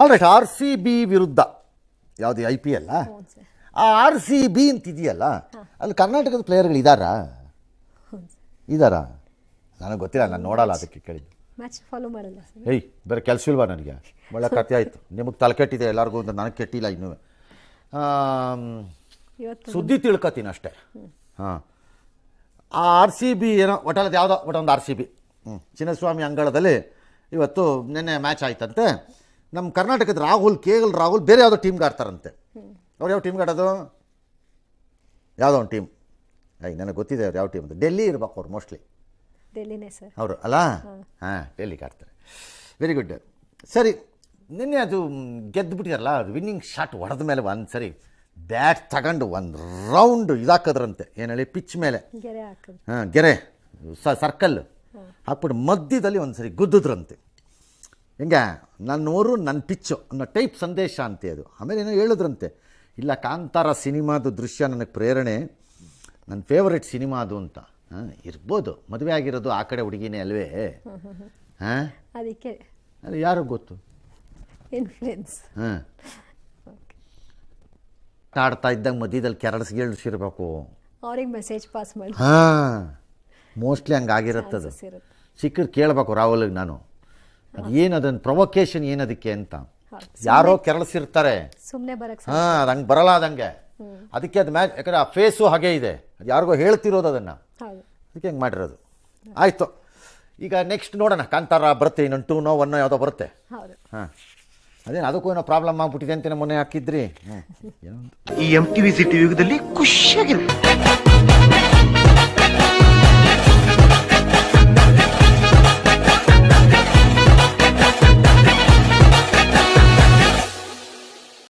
All right R C B ವಿರುದ್ಧ. ಯಾವುದು I P L ಆ? ಆರ್ ಸಿ ಬಿ ಅಂತ ಇದೆಯಲ್ಲ ಅಲ್ಲಿ ಕರ್ನಾಟಕದ ಪ್ಲೇಯರ್ಗಳು ಇದ್ದಾರಾ ಇದಾರಾ? ಇದ್ದಾರಾ ನನಗೆ ಗೊತ್ತಿಲ್ಲ ನಾನು ನೋಡಲ್ಲ ಅದಕ್ಕೆ ಕೇಳಿದ್ದು. ಮ್ಯಾಚ್ ಫಾಲೋ ಮಾಡಲ್ಲ ಏಯ್ ಬೇರೆ ಕೆಲಸ ಇಲ್ವಾ ನನಗೆ? ಒಳ್ಳೆ ಕತೆ ಆಯಿತು. ನಿಮಗೆ ತಲೆ ಕೆಟ್ಟಿದೆ ಎಲ್ಲರಿಗೂ ಅಂತ ನನಗೆ ಕೆಟ್ಟಿಲ್ಲ ಇನ್ನೂ. ಸುದ್ದಿ ತಿಳ್ಕೊತೀನಿ ಅಷ್ಟೇ. ಹಾಂ. ಆ ಆರ್ ಸಿ ಬಿ ಏನೋ ಒಟ್ಟಲ್ಲದ ಯಾವುದೋ ಒಟ್ಟೊಂದು ಆರ್ ಸಿ ಬಿ ಹ್ಞೂ ಚಿನ್ನಸ್ವಾಮಿ ಅಂಗಳದಲ್ಲಿ ಇವತ್ತು ನಿನ್ನೆ ಮ್ಯಾಚ್ ಆಯ್ತಂತೆ. ನಮ್ಮ ಕರ್ನಾಟಕದ ರಾಹುಲ್ ಕೆ ಎಲ್ ರಾಹುಲ್ ಬೇರೆ ಯಾವುದೋ ಟೀಮ್ಗೆ ಆಡ್ತಾರಂತೆ. ಅವ್ರು ಯಾವ ಟೀಮ್ಗೆ ಆಡೋದು? ಯಾವುದೋ ಒಂದು ಟೀಮ್ ಐ ನನಗೆ ಗೊತ್ತಿದೆ ಅವ್ರು ಯಾವ ಟೀಮ್ ಅಂತ. ಡೆಲ್ಲಿ ಇರ್ಬೇಕು ಅವ್ರು ಮೋಸ್ಟ್ಲಿ ಡೆಲ್ಲಿನೇ ಸರ್. ಅವರು ಅಲ್ಲ? ಹಾಂ. ಡೆಲ್ಲಿಗೆ ಆಡ್ತಾರೆ. ವೆರಿ ಗುಡ್ ಸರಿ ನಿನ್ನೆ ಅದು ಗೆದ್ದುಬಿಟ್ಟಿದಾರಲ್ಲ ಅದು ವಿನ್ನಿಂಗ್ ಶಾಟ್ ಹೊಡೆದ ಮೇಲೆ ಒಂದು ಸರಿ ಬ್ಯಾಟ್ ತಗೊಂಡು ಒಂದು ರೌಂಡ್ ಇದಾಕದ್ರಂತೆ. ಏನು ಹೇಳಿ ಪಿಚ್ ಮೇಲೆ. ಹಾಂ ಗೆರೆ. ಸರ್ಕಲ್ ಹಾಕ್ಬಿಟ್ಟು ಮಧ್ಯದಲ್ಲಿ ಒಂದು ಸರಿ ಗುದ್ದಿದ್ರಂತೆ. ಹೆಂಗೆ? ನನ್ನೋರು ನನ್ನ ಪಿಚ್ಚು ಅನ್ನೋ ಟೈಪ್ ಸಂದೇಶ ಅಂತೆ ಅದು. ಆಮೇಲೆ ಏನೋ ಹೇಳಿದ್ರಂತೆ ಇಲ್ಲ ಕಾಂತಾರ ಸಿನಿಮಾದು ದೃಶ್ಯ ನನಗೆ ಪ್ರೇರಣೆ ನನ್ನ ಫೇವ್ರೆಟ್ ಸಿನಿಮಾ ಅದು ಅಂತ. ಹಾಂ ಇರ್ಬೋದು ಮದುವೆ ಆಗಿರೋದು ಆ ಕಡೆ ಹುಡುಗಿನೇ ಅಲ್ವೇ? ಹಾಂ? ಅದಕ್ಕೆ. ಅದು ಯಾರು ಗೊತ್ತು? ಇನ್ಫ್ಲೂಯೆನ್ಸ್ ಹಾಂ. ಆಡ್ತಾ ಇದ್ದಂಗೆ ಮಧ್ಯದಲ್ಲಿ ಕೆರಳಿಸ್ಗಿಳಿಸಿರ್ಬೇಕು ಅವ್ರಿಗೆ ಮೆಸೇಜ್ ಪಾಸ್ ಮಾಡಿ. ಹಾಂ ಮೋಸ್ಟ್ಲಿ ಹಂಗಾಗಿರುತ್ತದು. ಸಿಕ್ಕರು ಕೇಳಬೇಕು ರಾಹುಲ್ಗೆ ನಾನು. ಅದು ಏನು ಅದನ್ನು ಪ್ರೊವೊಕೇಶನ್ ಏನದಕ್ಕೆ ಅಂತ. ಯಾರೋ ಕೆರಳಿಸಿರ್ತಾರೆ. ಸುಮ್ಮನೆ ಬರಕ್ಕೆ ಹಾಂ ಅದು ಹಂಗೆ ಬರಲ್ಲ ಅದಂಗೆ. ಅದಕ್ಕೆ ಅದು ಮ್ಯಾಚ್ ಯಾಕಂದ್ರೆ ಆ ಫೇಸು ಹಾಗೆ ಇದೆ. ಅದು ಯಾರಿಗೋ ಹೇಳ್ತಿರೋದು ಅದನ್ನು. ಹೌದು. ಅದಕ್ಕೆ ಹೆಂಗೆ ಮಾಡಿರೋದು? ಆಯಿತು. ಈಗ ನೆಕ್ಸ್ಟ್ ನೋಡೋಣ. ಕಾಂತಾರ ಬರುತ್ತೆ ಇನ್ನೊಂದು ಟೂ ನೋ ಒನ್ನೋ ಯಾವುದೋ ಬರುತ್ತೆ. ಹೌದು. ಹಾಂ. ಅದೇನು ಅದಕ್ಕೂ ಏನೋ ಪ್ರಾಬ್ಲಮ್ ಆಗ್ಬಿಟ್ಟಿದೆ ಅಂತ ಮೊನ್ನೆ ಹಾಕಿದ್ರಿ. ಹ್ಞೂ. ಈ ಎಂ ಟಿವಿ ಸಿಟಿ ಯುಗದಲ್ಲಿ ಖುಷಿಯಾಗಿರುತ್ತೆ